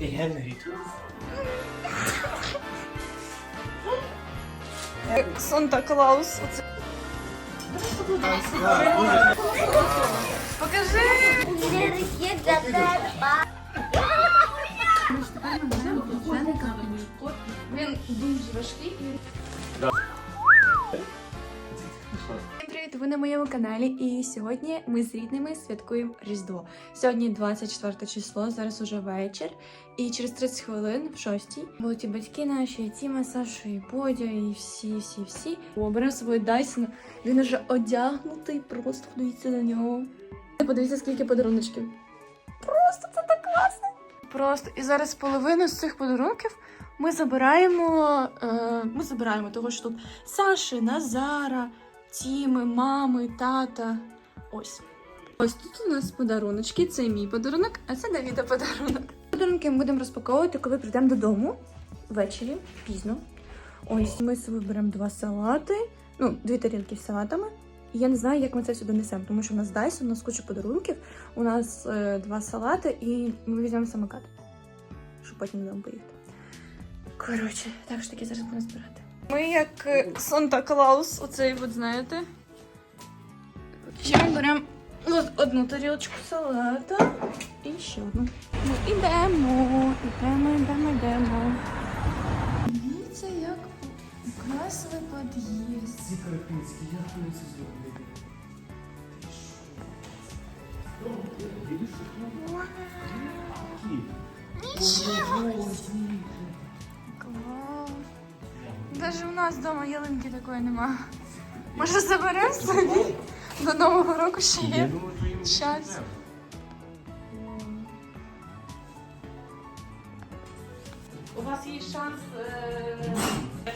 І Генрі. Санта Клаус. Оце. Покажи. Він дуже важкий. Моєму каналі, і сьогодні ми з рідними святкуємо Різдво. Сьогодні 24 число, зараз уже вечір, і через 30 хвилин, в 6 будуть і батьки наші, і Тіма, Саша, і Бодя, і всі, всі, всі. О, Беремо з Дайсона. Він уже одягнутий, просто подивіться на нього. Подивіться, скільки подаруночків. Просто це так класно. Просто і зараз половину з цих подарунків ми забираємо. Е, ми забираємо того, що тут Саші, Назара, Тіми, мами, тата. Ось. Ось тут у нас подаруночки. Це мій подарунок, а це Давіда подарунок. Подарунки ми будемо розпаковувати, коли прийдемо додому ввечері, пізно. Ось ми з собою беремо два салати, ну, дві тарілки з салатами. І я не знаю, як ми це сюди несемо, тому що в нас Дайсон, у нас куча подарунків, у нас е, два салати, і ми візьмемо самокат, щоб потім додому поїхати. Коротше, так що таки зараз будемо збирати. Ми як е, Санта Клаус, оцей от знаєте. Ще ми беремо одну тарілочку салата і ще одну. Ми йдемо, йдемо, йдемо, йдемо. Дивіться, як красивий під'їзд. Ці карпінські, як вони це зробили? Клас. Даже у нас вдома ялинки такої нема. Може заберемо собі? До Нового року ще є час. У вас есть шанс...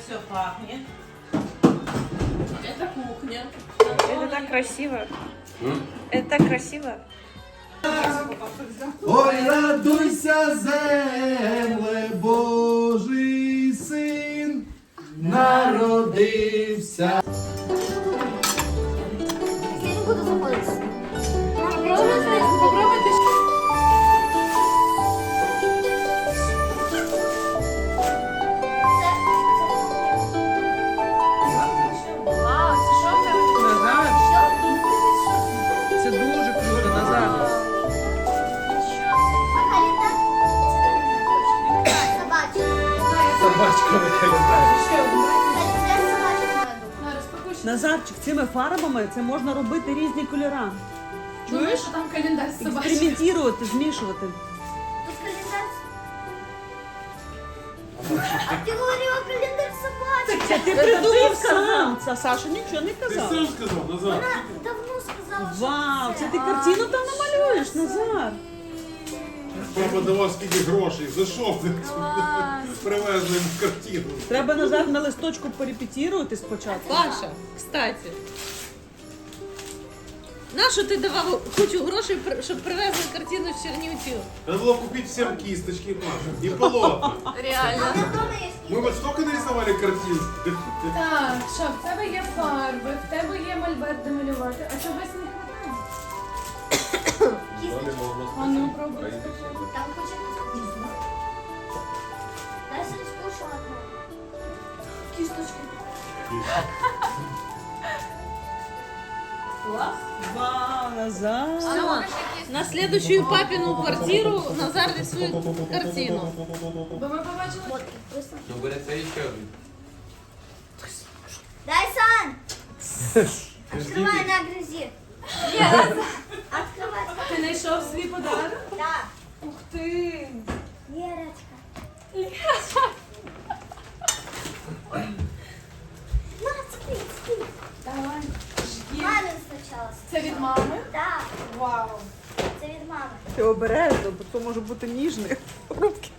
Все пахнет. Это кухня. Это так красиво. Это так красиво. Ой, радуйся, земле, Божий син народився. Я не буду заходити. Назарчик, цими фарбами це можна робити різні кольори. Чуєш, що там календар з собачкою? Експериментувати, змішувати. А ти говорила календар собачки. Це ти придумав сам. Це Саша нічого не казав. Сам сказав, Назар. Вона давно сказала, що Вау, це ти картину там намалюєш, Назар. Папа давав скільки грошей. За що ти Клас. привезли йому картину? Треба Назар на листочку перепетірувати спочатку. Паша, кстати. Нащо ти давав кучу грошей, щоб привезли картину з Чернівців? Надо було купити всім кисточки, Маша. І полотна. Реально. Ми вот столько нарисовали картин. Так, що в тебе є фарби, в тебе є мольберт де малювати, а чогось не хватає? А ну пробуй. Там хоча б написано. Дай собі скушала одну. Кісточки. Вау, Назар. Все, на следующую папину квартиру Назар рисует картину. Бо ми побачили. Вот, просто. Ну, буде це ще один. Дай, Сан! Открывай на грязи. Открывай. Ти знайшов свій подарунок? Да. Ух ти! Лерочка. На, цепи, цепи. Давай. Мамин сначала. Це від мами? Да, Вау. це від мами. Ти обережно, бо це може бути ніжний. Руки.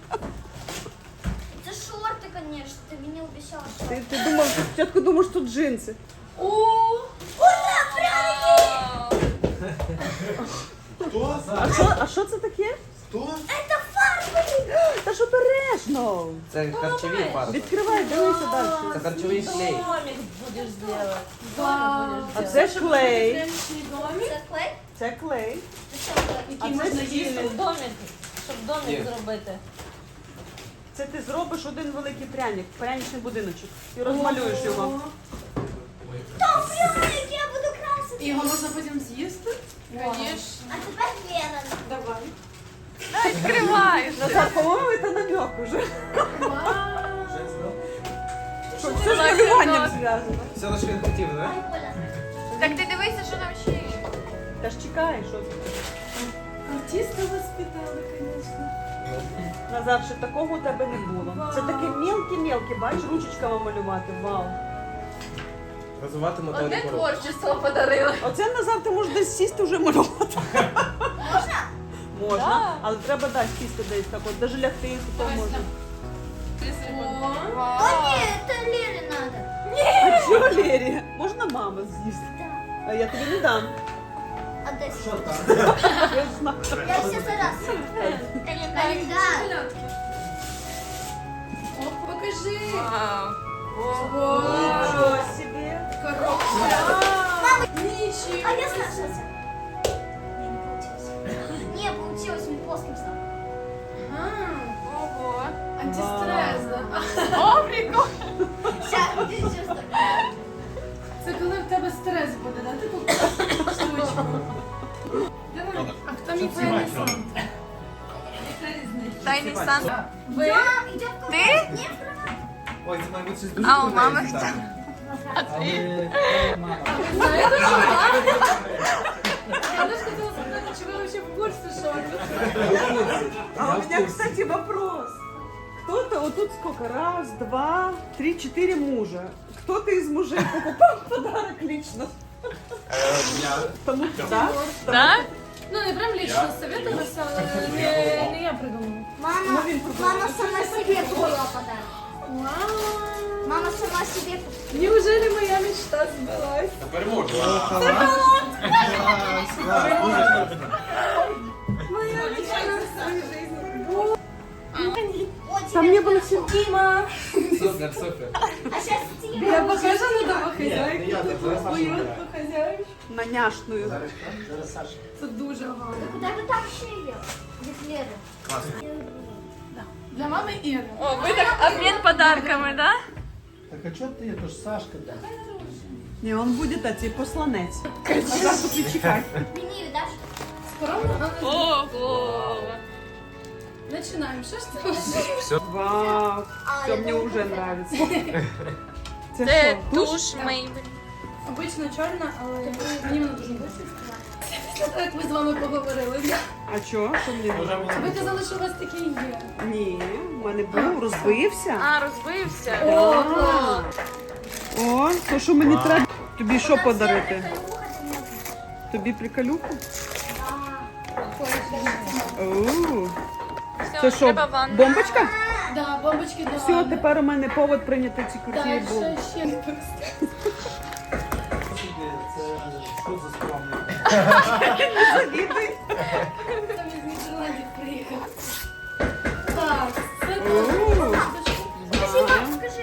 Це шорти, конечно. Ти мені обіцяла Ти, шорти. ти думав, ти спочатку думав, що джинси. О! Хто? А що, а що це таке? Хто? Це фарби! Та ж обережно. Це харчові фарби. Відкривай, дивися далі. Це харчовий клей. Домик будешь делать. Вау. А це клей. Домик. Це клей? Це клей. Це клей? Який можна їсти. Домик, щоб домик зробити. Це ти зробиш один великий пряник, пряничний будиночок. І розмалюєш його. Пряник, я буду красити. Його можна потім з'їсти? Звісно. А тепер Лера. Давай. Відкриваєш. Назар, по-моєму, це намек уже. Що все з малюванням зв'язано. Все на що він хотів, да? Ай, Коля. Так ти дивися, що там ще є. Та ж чекай, що це. Артиста воспитали, звісно. Назар, ще такого у тебе не було. Це таке мілке-мілке, бачиш, ручечками малювати. Вау. Розвивати моделі Одне пору. творчество подарили. Оце Назар, ти можеш десь сісти вже малювати. Можна? Можна, але треба дати сісти десь так, от даже лягти то можна. О, ні, це Лері надо. А що, Лері? Можна мама з'їсти? Да. А я тобі не дам. А де? Що там? Я знаю. Я все зараз. Календар. О, покажи. Вау. Ого. Нічого собі. Коробка. А Нічого. я знаю, що це. Не, не получилось. Не, получилось, он плоским стал. Ого. Антистрес, да? О, прикольно. Сейчас, иди сюда. Це коли в тебе стрес буде, да? Ти таку штучку. Давай. А хто мій тайний Санта? Яка різниця? Тайний сан. Ви? Мам, идем в Ти? Нет, Ой, це має бути щось дуже А у круте, мами якийсь хто? там. Але е, мама. Ви знаєте, що так? Я ж хотіла сказати, чи ви взагалі в курсі, що тут? А у меня, кстати, вопрос. Кто-то, вот тут сколько? Раз, два, три, четыре мужа. Кто-то из мужей покупал подарок лично? Тому, да? Так? Ну, не прям лично советувалася, але не, не я придумала. Мама, Ну, він мама сама себе купила подарок. Вау! Мама сама себе купила. Неужели моя мечта сбылась? Тепер можна. Моя мечта жизни. Вот Там не было всего. Дима! Супер, супер. А сейчас тебе. Я покажу на домохозяйку. Уютну хазяйку. На няшную. Це дуже гарно. Куда вы там еще ее? Без Леры. Для мами Іри. О, ви так обмін подарками, да? Так а чого ти? То ж Сашка. да. Не, он будет, а тебе посланець. А зараз тут чекай. Мені даш? Скромно, але Ого. починаємо. Що ж це? Вау, А, все я мне думала, уже це- нравится. Це Це що, туш? туш Мейбель. Обично чорна, але мені вона дуже подобається. Як ми з вами поговорили. А чо? Що мені? Ви казали, що у вас такі є. Ні, в мене був, розбився. А, розбився. О, А. О, то що мені треба? Тобі що подарити? Тобі приколюху? Оу. Все, Це що, треба ванна. бомбочка? Да, бомбочки до Все, ванни. тепер у мене повод прийняти ці круті Так, бомби. що ще? що за скромний? Завідуй. Там із Нідерландів приїхав. Так, це Оу.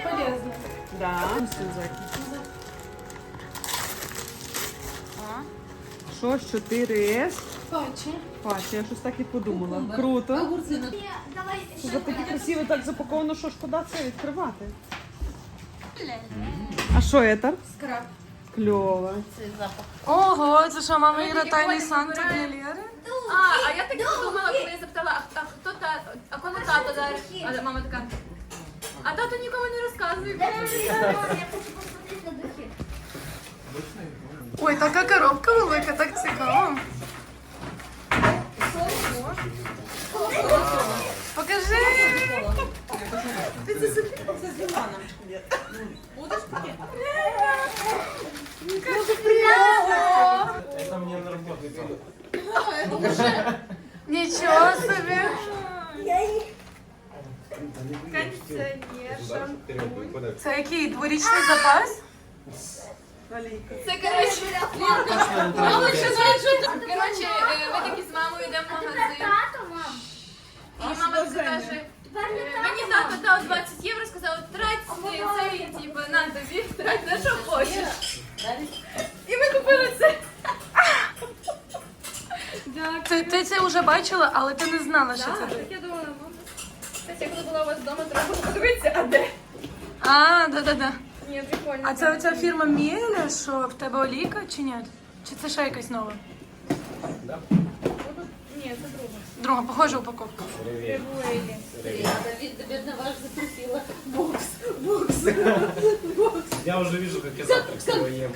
полезно. Да. Що, 4С? Патчі. Паче, я щось так і подумала. Круто. Огурці на Давай За еще такі красиво так запаковано, що шкода це відкривати. А що це? скраб. Кльово. Ого, це що, мама Іра тайний Санта для Лєри? А, а я так подумала, коли я запитала, а, а хто та, а кому тато дарить? А мама така, а тато нікому не розказує. Дай мне телефон, я хочу посмотреть на духи. Ой, така коробка велика, так цікаво. Покажи. Це мені на роботу. Нічого собі. Кондиціонер, Це який дворічний запас? Це, коротше, мама ще знає, що це. Коротше, е, ми такі з мамою йдемо в магазин. Тата, мам. І мама така каже, е, мені тато дав 20 євро, сказав, трать е, це, і, типу, на тобі, трать на що хочеш. І ми купили це. Ти, ти це вже бачила, але ти не знала, що це Так, так я думала, це Кстати, коли була у вас вдома, треба було подивитися, а де? А, да-да-да. Ні, прикольно. А це оця фірма Міеля, що в тебе олійка чи ні? Чи це ще якась нова? Ні, це друга. Друга, похожа упаковка. Ревуелі. Я уже вижу, как я завтрак свой ем.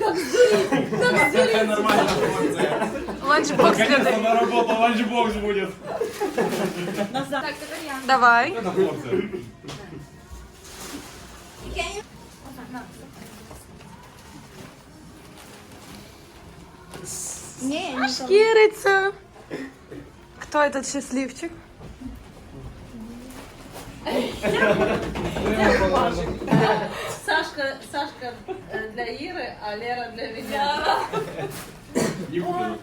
Нормально порция. Ланчбокс для Наконец-то на работу ланчбокс будет. Так, тепер я. Давай. Это порция. Ні, ні. Шкіриться. Кто этот счастливчик? Сашка, Сашка э, для Иры, а Лера для меня. Не куплено.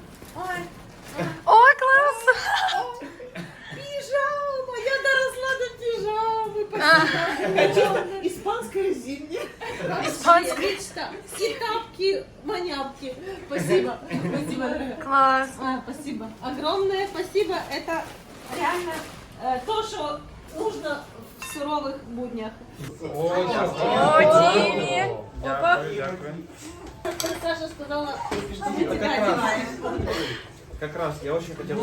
О, класс! Пижамы. Спасибо. Испанская зимняя. Испанская. Мечта. И тапки, маняпки. Спасибо. Спасибо, дорогая. Класс. А, спасибо. Огромное спасибо. Это реально э, то, что нужно в суровых буднях. О, Тимі. Опа. Саша сказала, что мы Это тебя как раз. я очень хотел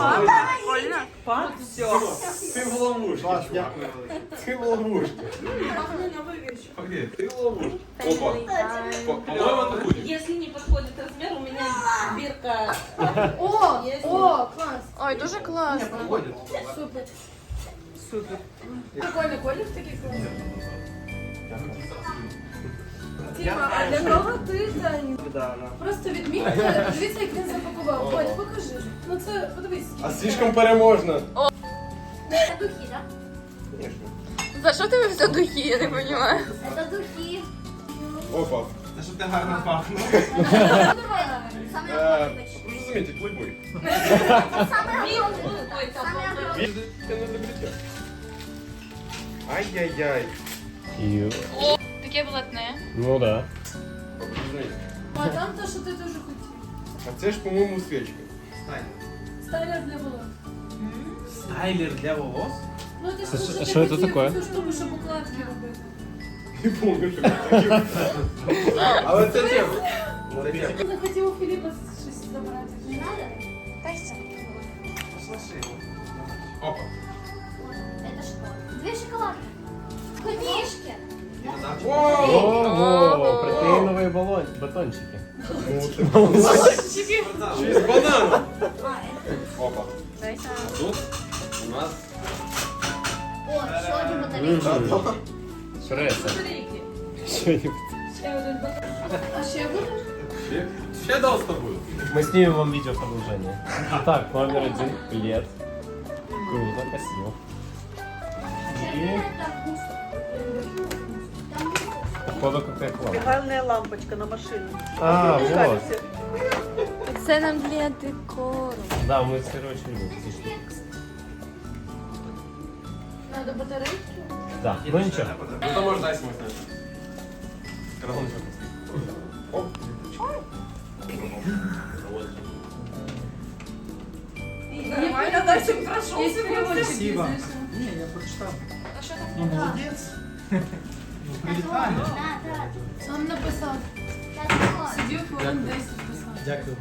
Прикольно. Пак, все. Ты в ловушке. Ты в ловушке. Погоди, ты в ловушке. Опа. По- По-моему, это будет. Если не подходит размер, у меня бирка О, о, клас. Ой, дуже класно. подходит. Супер. Супер. Прикольний колір такий класний. Тіма, а для кого ти Дань? Да, она. Просто відмітьте, дивіться, як він запакував. Бодь, покажи. Ну це, подивись. А слишком переможно. Это духи, да? Конечно. За що тобі все духи, я не розумію. Это духи. Опа. Да что ты гарно пахнешь. Самые Э, огромные. Прошу заметить, плейбой. Самые огромные. Ой, там Самые огромные. Видишь, тебе надо бритья. Ай-яй-яй. Таке блатне. Ну да. Знаете. А там те, що ти дуже хотів. А це ж, по-моєму, свечка. Стайлер для волос. Стайлер для волос? Ну ти ж Це дуже що- ти що це хотів таке? цю штуку, щоб укладки робити. Не помню, що це. А вот это тема. Ти захотів у Філіпа щось забрати. Не надо? Опа. Это что? Две шоколадки. Книжки. Ого, протеиновые баллон, батончики. Ще й з бананом. Опа. Тут у нас О, еще один батарейка. Шреса. батарейки. Что-нибудь. А ще буде? ще, ще дал з тобою. Мы снимем вам видео продолжение. Итак, номер один. Лет. Круто, спасибо. И походу какая клава. Легальная лампочка на машину. А, вот. Це нам для декору. Да, мы очередь любим эти штуки. Надо батарейки. Да, ну ничего. Ну то можна дай смысл. Разом Оп. Нормально, дальше прошел. Спасибо. Не, я прочитал. А Ну, молодец. Ну, прилетали. Да, да. Сам написав. Да, такое. Сидів хвилин 10 писав. Дякую.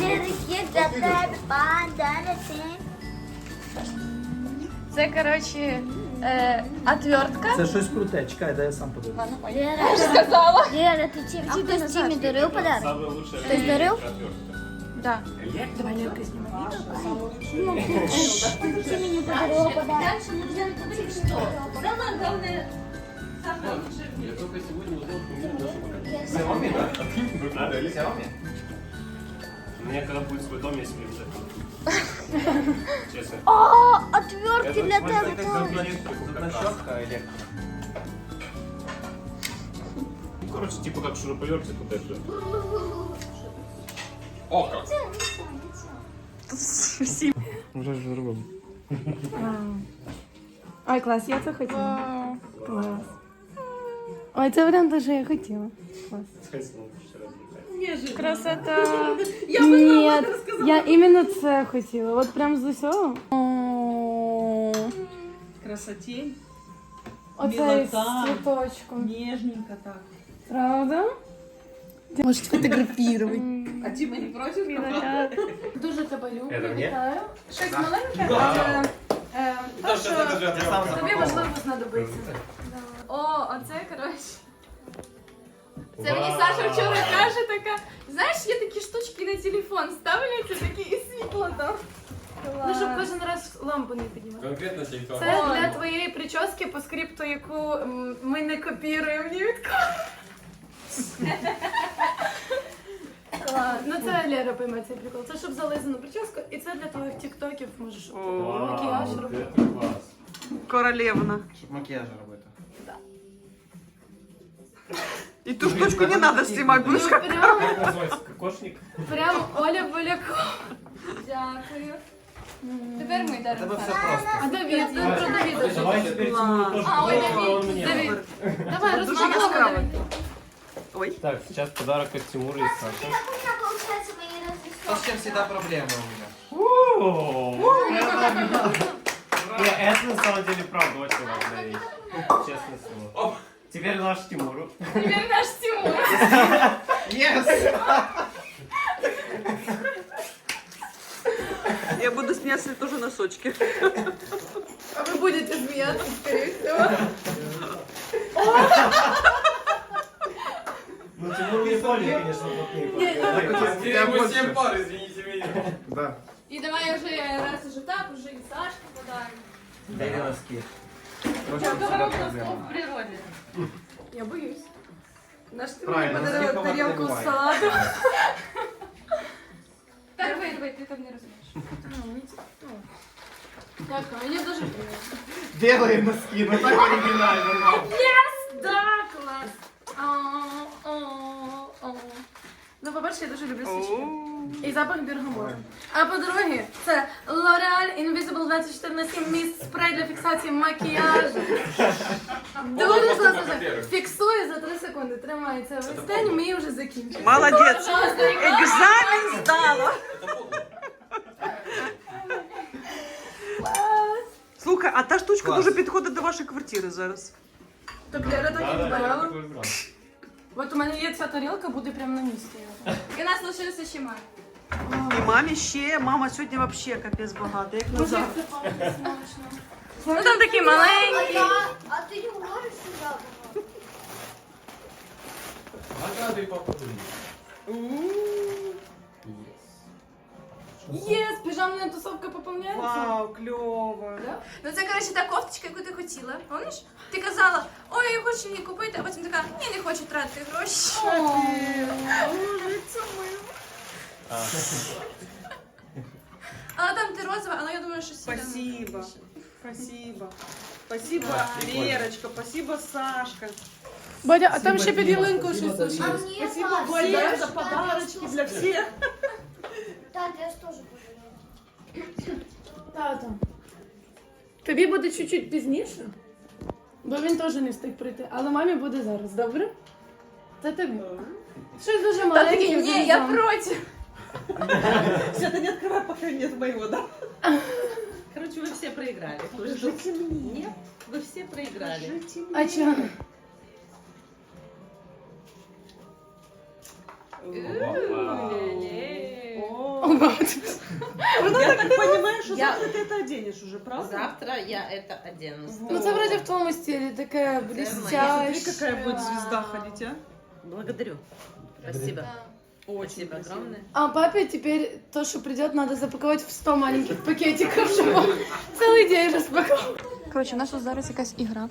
Великие для тебя подарки. Це, коротше, е, отвертка. Це щось круте. Чекай, дай я сам подивлюсь. Лера, Сказала. Лера, ты тебе хтось Тимі дарив подарок? Самая лучшая Хтось дарив? Да. Тимі не подарила подарок. Самое главное, Саша, я только сегодня узнал, что мир даже Xiaomi, да? Надо или Xiaomi? У меня когда будет свой дом, я себе обязательно. Честно. О, отвертки для электро. Ну, короче, типа как шуруповерт, типа даже. О, как. Уже же другом. Ой, клас, я це хотіла. Клас. Ой, це прям те, що я хотіла. Клас. Красота. Ні, я іменно це хотіла. От прям з усього. О, красоте. Оцей з Милота. цвіточком. Нежненько так. Правда? Можеш фотографувати. А Тима не против? Дуже тебе люблю, Це мені? вітаю. Щось маленьке, Да. але е, Ну, те, що Я сам тобі можливо знадобиться. О, оце коротше. Це мені Саша вчора каже така. Знаєш, є такі штучки на телефон, ставляться такі і світло там. Ну, щоб кожен раз лампу не піднімати. Конкретно телефон. Це для твоєї прически по скрипту, яку м, ми не копіруємо ні від кого. Клас. Ну це Лера пойме цей прикол. Це щоб зализану прическу, і це для твоїх тіктоків можеш макіяж робити. Клас. Королевна. Щоб макіяж робити. И ту штучку не надо снимать, будешь Ну, как... прям, Як називається? Кокошник? прям Оля Полякова. Дякую. Тепер ми Тебе даримо. все просто. А Давід, я про Давіда. Давай теперь Тимуру тоже. А, ой, подарок, а он мне. Давід, давай, Дуже розмовляй. яскраво. Давід. Ой. Так, сейчас подарок от Тимура и Саши. Как у меня получается мои То разрисовки? с чем всегда проблема у меня. Не, это на самом деле правда очень важная вещь. Честное слово. Теперь наш Тимуру. Тепер наш Тимур. Yes! Я буду смеяться тоже носочки. А вы будете смеяться, скорее всего. Ну, Тимур не более, конечно, плотнее. Я больше. Семь пар, извините меня. Да. І давай вже раз уже так, уже і Сашку подаримо. Дай носки. Короче, Я всегда говорю, проблема. в природе. Я боюсь. Наш ты мне Правильно, подарила носки тарелку бывает. салата. Так, давай, давай, ти там не розумієш. Дякую, мені дуже приємно. Белые носки, ну так оригинально. мам. Да, клас. О, о, о. Ну, по-перше, я дуже люблю свічки. І запах бергамоту. А по-друге, це L'Oreal Invisible 2014 міст спрей для фіксації макіяжу. Дуже класно. Фіксує за 3 секунди. Тримається весь день, ми вже закінчимо. Молодец. Экзамен сдала. Слухай, а та штучка дуже підходить до вашої квартири зараз. Так Лера так і збирала. От у мене є ця тарілка, буде прямо на місці. І нас лишилося ще май. І мамі ще, мама сьогодні вообще капець багата, як назад. це. Ну там такі маленькі. А ты не уложишь сюда? Награды папа Єс, піжамна тусовка поповняється. Вау, кльово. Ну це, коротше, та кофточка, яку ти хотіла. Помниш? Ти казала, ой, я хочу її купити, а потім така, ні, не хочу тратити гроші. А, Але там ти розова, але я думаю, що сіда. Спасибо. Спасибо. Спасибо, Лерочка, спасибо, Сашка. Бодя, а там ще під ялинкою щось А лишилось. мне Спасибо, Паш, Владя, я за ж подарочки для всех. Так, я ж тоже пожалела. Тато. Тобі буде чуть-чуть пізніше, бо він теж не встиг прийти, але мамі буде зараз, добре? Це тобі. Щось дуже Та маленьке. такий, ні, я візьмемо. проти. Все, ты не открывай, пока нет моего, да? Короче, вы все проиграли. Покажите мне. Нет, вы все проиграли. А чого? О, Я так понимаю, что Я- завтра ты это оденешь уже, правда? Завтра я это одену. Ну це вроде в твоєму стилі, таке блістяще. Смотри, какая будет звезда ходить, а? Благодарю. Спасибо. Очень Спасибо красиво. огромное. А папе теперь то, что придет, надо запаковать в 100 маленьких пакетиков, чтобы он целый день распаковал. Коротше, у нас тут зараз якась ігра.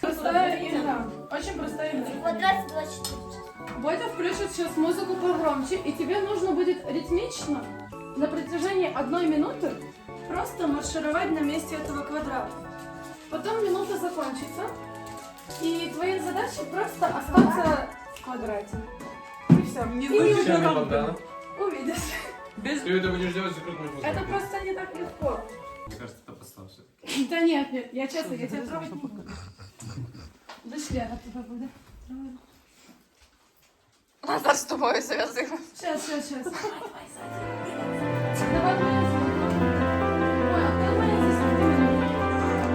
Простая игра. Очень простая игра. Квадрат 24. Бодя включит сейчас музыку погромче, и тебе нужно будет ритмично на протяжении одной минуты просто маршировать на месте этого квадрата. Потом минута закончится, и твоя задача просто остаться в квадрате. И все. Не И не выйдешь на Богдана. увидишь. Без... Ты это будешь делать закрытым Это просто не так легко. Мне кажется, это поставше. Да нет, нет, я честно, я тебя трогать не буду. Дошли от тебя будет. Назар з тобою зав'язила. Сейчас, сейчас, сейчас. Давай, Ой, а ты моя здесь?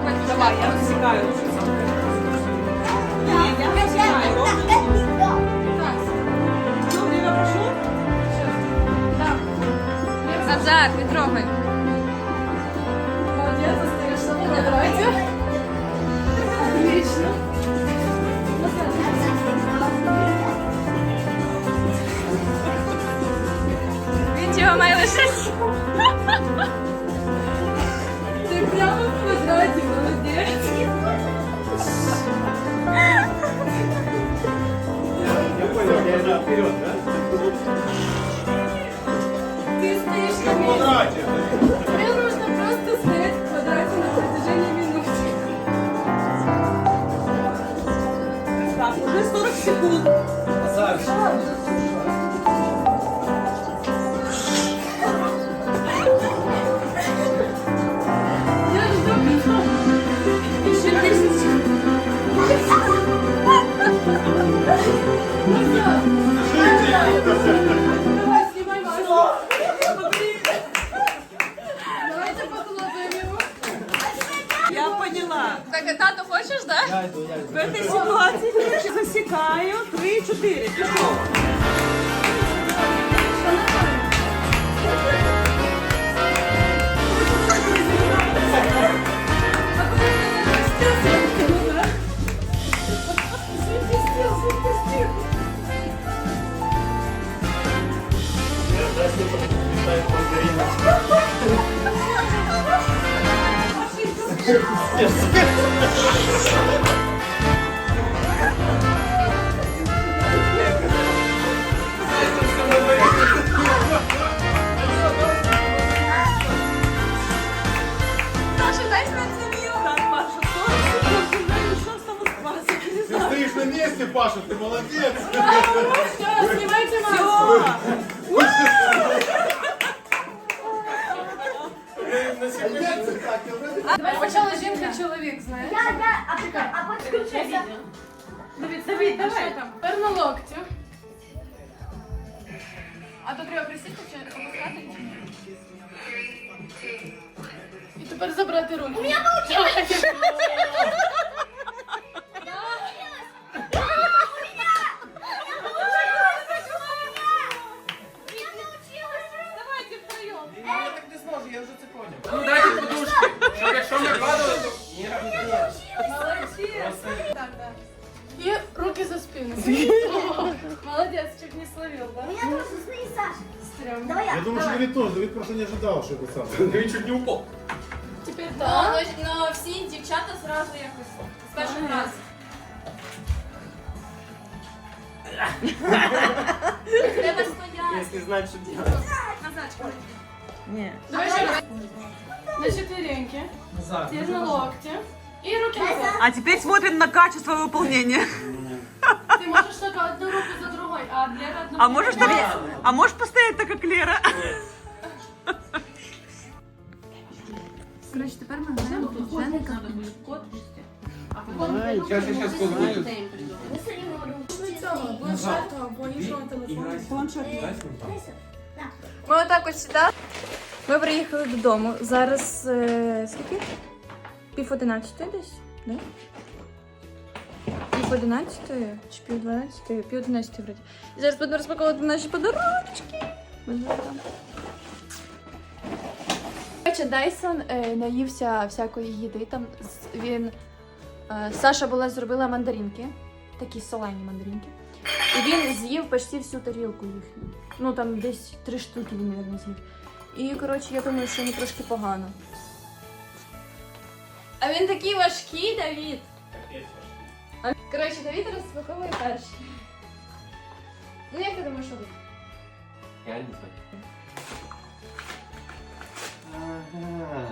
Давай. Давай, я засекаю. Не, я Назар, не трогай. подушки. Щоб якщо ми падали, то... Так, да. І руки за спину. Молодець, чуть не словил, да? Меня просто смотри, Саша. Стрёмно. Давай я, Я думаю, что давай. Давид тоже. Давид просто не ожидал, что это сам. Давид чуть не упал. Тепер Ну, так. ну, ну, всі дівчата зразу якось з першого разу. Треба стояти. Если знать, что делать. Назад, чекай. Давай ще раз. На четвереньки. Назад. Теперь на локте. И руки назад. А теперь смотрим на качество выполнения. Ты можешь только одну руку за другой, а Лера одну А можешь, так, а можешь постоять так, как Лера? Коротше, тепер ми граємо в Дженника. Сейчас, сейчас, сейчас, будет. Планшет. Ми отак ось сюди. Ми приїхали додому. Зараз е, скільки? Пів одинадцятої десь, да? Пів одинадцятої чи пів дванадцятої? Пів одинадцятої вроді. І зараз будемо розпаковувати наші подарунки. Коротше, Дайсон е, наївся всякої їди. Там він. Е, Саша була зробила мандаринки, такі солені мандаринки. І він з'їв почти всю тарілку їхню. Ну там десь три штуки він, мабуть, з'їв. І коротше, я думаю, що йому трошки погано. А він такий важкий, Давід. А, Коротше, Давід розпаковує перший. Ну як ти думаєш, що тут? Я не знаю. Ага.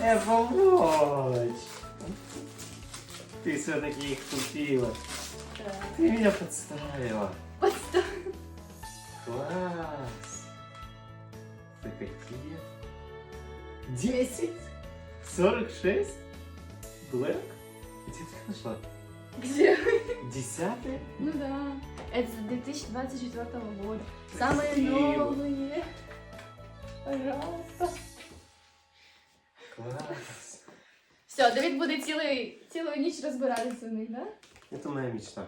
Э, помочь. Ты все-таки их купила. Ты меня подставила. Подставила. Класс. Это какие? Десять? Сорок шесть? Блэк? Где ты их нашла? Где? Десятые? Ну да. Это 2024 года. Самые новые. Пожалуйста. Класс. Все, Давид буде цілий, цілу ніч розбиратися в них, да? Это моя мечта.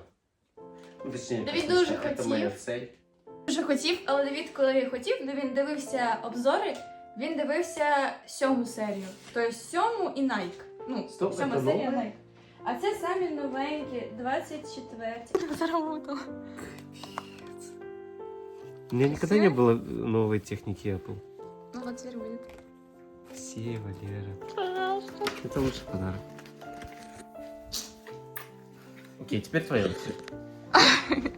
Ну, точнее, Да ведь как дуже мечта, это хотів. моя цель. Дуже хотів, але Давід, коли хотів, ну він дивився обзори, він дивився сьому серію. Тобто сьому і Nike. Ну, Стоп, сьома це серія нове? Nike. А це самі новенькі, 24. Заработала. У меня никогда не было новой техники Apple. Ну вот теперь будет. Спасибо, Лера. Это лучший подарок. Окей, теперь твоя очередь.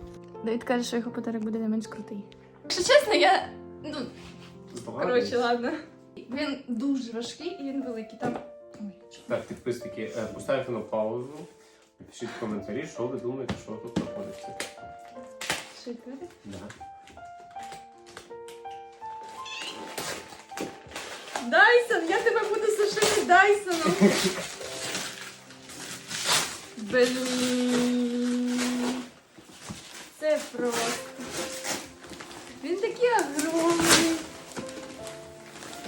Давід каже, що його подарок буде не менш крутий. Якщо чесно, я. Ну, коротше, ладно. Він дуже важкий і він великий. Там. Ой. Так, підписники, е, поставте на паузу. Напишіть в коментарі, що ви думаєте, що тут знаходиться. Що відкрити? Да. Дайсон, я тебе буду сушити Дайсоном. Блін. Це просто. Він такий огромний.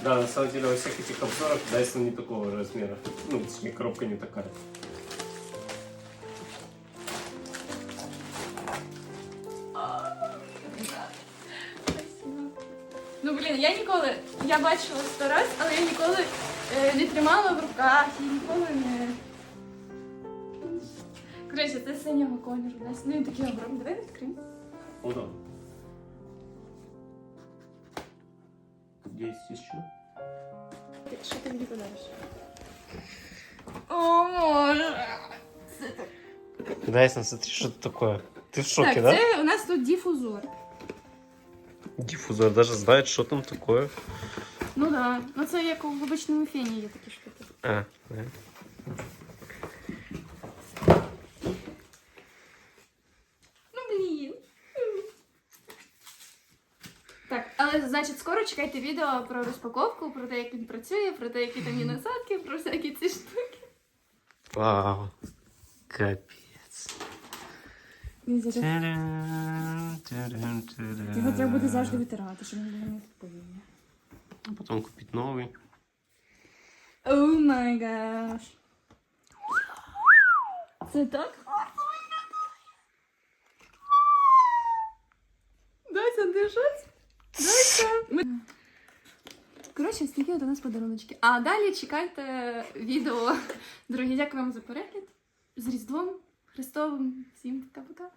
Да, на самом деле во всех этих обзорах Dyson не такого размера. Ну, точнее, коробка не такая. Бачила сто раз, але я ніколи е, не тримала в руках і ніколи не. Коротше, це синього кольору. Дайсон. Ну він такий огромний. Давай відкриємо. Удобно. Есть еще? Що ти мені подариш? О, може. Дайсон, смотри, что это такое. Ты в шоке, Так, да? це у нас тут дифузор. Диффузор даже знает, что там такое. Ну да. Ну це як в обичному фені є такі штуки. А, да. Ну блін. Так, але значить скоро чекайте відео про розпаковку, про те, як він працює, про те, які там є насадки, про всякі ці штуки. Вау. Капец. Його треба буде завжди витирати, щоб він не пив. А потом купить новый. О май гаш. Це так? Щось? Дайсон. Ми... Коротше, стільки до нас подаруночки. А далі чекайте відео. Дорогі, дякую вам за перегляд. З Різдвом Христовим. Всім пока-пока.